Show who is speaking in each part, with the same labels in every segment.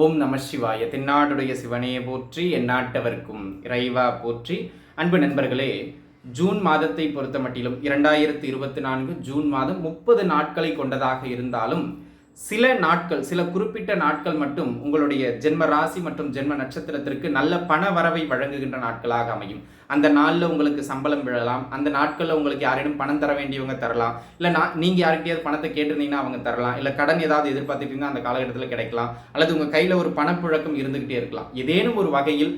Speaker 1: ஓம் நம சிவாய. தென்னாடுடைய சிவனையை போற்றி எந்நாட்டவர்க்கும் இறைவா போற்றி. அன்பு நண்பர்களே ஜூன் மாதத்தை பொறுத்த மட்டிலும் இரண்டாயிரத்தி இருபத்தி நான்கு ஜூன் மாதம் முப்பது நாட்களை கொண்டதாக இருந்தாலும் சில நாட்கள் சில குறிப்பிட்ட நாட்கள் மட்டும் உங்களுடைய ஜென்ம ராசி மற்றும் ஜென்ம நட்சத்திரத்திற்கு நல்ல பண வரவை வழங்குகின்ற நாட்களாக அமையும். அந்த நாளில் உங்களுக்கு சம்பளம் விழலாம். அந்த நாட்களில் உங்களுக்கு யாரிடம் பணம் தர வேண்டியவங்க தரலாம். இல்லை நான் நீங்கள் யார்கிட்டயாவது பணத்தை கேட்டிருந்தீங்கன்னா அவங்க தரலாம். இல்லை கடன் ஏதாவது எதிர்பார்த்துட்டீங்கன்னா அந்த காலகட்டத்தில் கிடைக்கலாம். அல்லது உங்கள் கையில் ஒரு பணப்புழக்கம் இருந்துக்கிட்டே இருக்கலாம். ஏதேனும் ஒரு வகையில்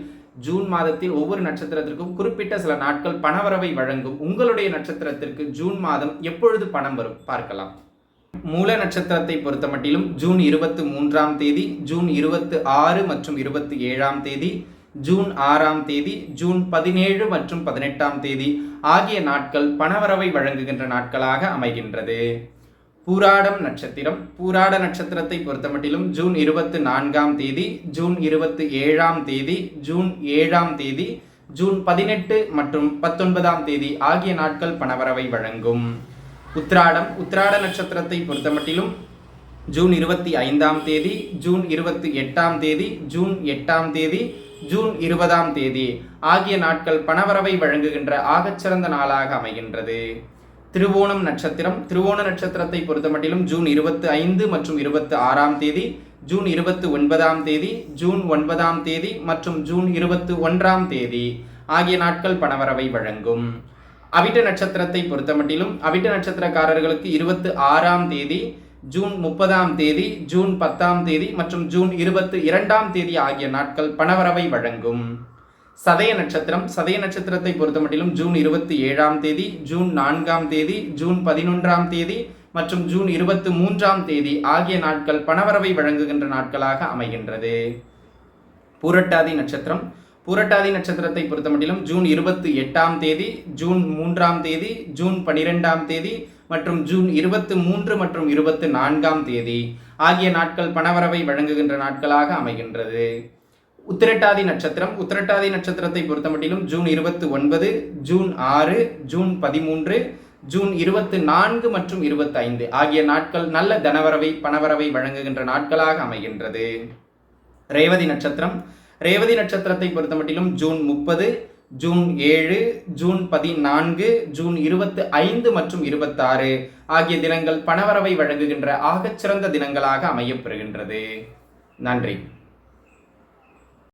Speaker 1: ஜூன் மாதத்தில் ஒவ்வொரு நட்சத்திரத்திற்கும் குறிப்பிட்ட சில நாட்கள் பணவரவை வழங்கும் உங்களுடைய நட்சத்திரத்திற்கு ஜூன் மாதம் எப்பொழுது பணம் வரும்? பார்க்கலாம். மூல நட்சத்திரத்தை பொறுத்த மட்டிலும் ஜூன் இருபத்தி மூன்றாம் தேதி ஜூன் இருபத்தி ஆறு மற்றும் இருபத்தி ஏழாம் தேதி ஜூன் ஆறாம் தேதி ஜூன் பதினேழு மற்றும் பதினெட்டாம் தேதி ஆகிய நாட்கள் பணவரவை வழங்குகின்ற நாட்களாக அமைகின்றது. பூராடம் நட்சத்திரம் பூராட நட்சத்திரத்தை பொறுத்தமட்டிலும் ஜூன் இருபத்தி நான்காம் தேதி ஜூன் இருபத்தி ஏழாம் தேதி ஜூன் ஏழாம் தேதி ஜூன் பதினெட்டு மற்றும் பத்தொன்பதாம் தேதி ஆகிய நாட்கள் பணவரவை வழங்கும். உத்ராடம் உத்ராட நட்சத்திரத்தை பொறுத்தமட்டிலும் ஜூன் இருபத்தி ஐந்தாம் தேதி ஜூன் இருபத்தி எட்டாம் தேதி ஜூன் எட்டாம் தேதி ஜூன் இருபதாம் தேதி ஆகிய நாட்கள் பணவரவை வழங்குகின்ற ஆகச்சிறந்த நாளாக அமைகின்றது. திருவோணம் நட்சத்திரம் திருவோண நட்சத்திரத்தை பொறுத்தமட்டிலும் ஜூன் இருபத்தி ஐந்து மற்றும் இருபத்தி ஆறாம் தேதி ஜூன் இருபத்தி ஒன்பதாம் தேதி ஜூன் ஒன்பதாம் தேதி மற்றும் ஜூன் இருபத்தி ஒன்றாம் தேதி ஆகிய நாட்கள் பணவரவை வழங்கும். அவிட்ட நட்சத்திரத்தை பொறுத்தமட்டிலும் அவிட்ட நட்சத்திரக்காரர்களுக்கு இருபத்து ஆறாம் தேதி ஜூன் முப்பதாம் தேதி ஜூன் பத்தாம் தேதி மற்றும் ஜூன் இருபத்து இரண்டாம் தேதி ஆகிய நாட்கள் பணவரவை வழங்கும். சதய நட்சத்திரம் சதய நட்சத்திரத்தை பொறுத்தமட்டிலும் ஜூன் இருபத்தி ஏழாம் தேதி ஜூன் நான்காம் தேதி ஜூன் பதினொன்றாம் தேதி மற்றும் ஜூன் இருபத்து மூன்றாம் தேதி ஆகிய நாட்கள் பணவரவை வழங்குகின்ற நாட்களாக அமைகின்றது. பூரட்டாதி நட்சத்திரம் புரட்டாதி நட்சத்திரத்தை பொறுத்தமட்டிலும் ஜூன் இருபத்தி எட்டாம் தேதி ஜூன் மூன்றாம் தேதி ஜூன் பனிரெண்டாம் தேதி மற்றும் ஜூன் இருபத்தி மூன்று மற்றும் இருபத்தி நான்காம் தேதி ஆகிய நாட்கள் பணவரவை வழங்குகின்ற நாட்களாக அமைகின்றது. உத்திரட்டாதி நட்சத்திரம் உத்திரட்டாதி நட்சத்திரத்தை பொறுத்தமட்டிலும் ஜூன் இருபத்தி ஒன்பது ஜூன் ஆறு ஜூன் பதிமூன்று ஜூன் இருபத்தி நான்கு மற்றும் இருபத்தி ஐந்து ஆகிய நாட்கள் நல்ல தனவரவை பணவரவை வழங்குகின்ற நாட்களாக அமைகின்றது. ரேவதி நட்சத்திரம் ரேவதி நட்சத்திரத்தை பொறுத்தமட்டிலும் ஜூன் முப்பது ஜூன் ஏழு ஜூன் பதினான்கு ஜூன் இருபத்து ஐந்து மற்றும் இருபத்தாறு ஆகிய தினங்கள் பணவரவை வழங்குகின்ற ஆகச்சிறந்த தினங்களாக அமையப்பெறுகின்றது நன்றி.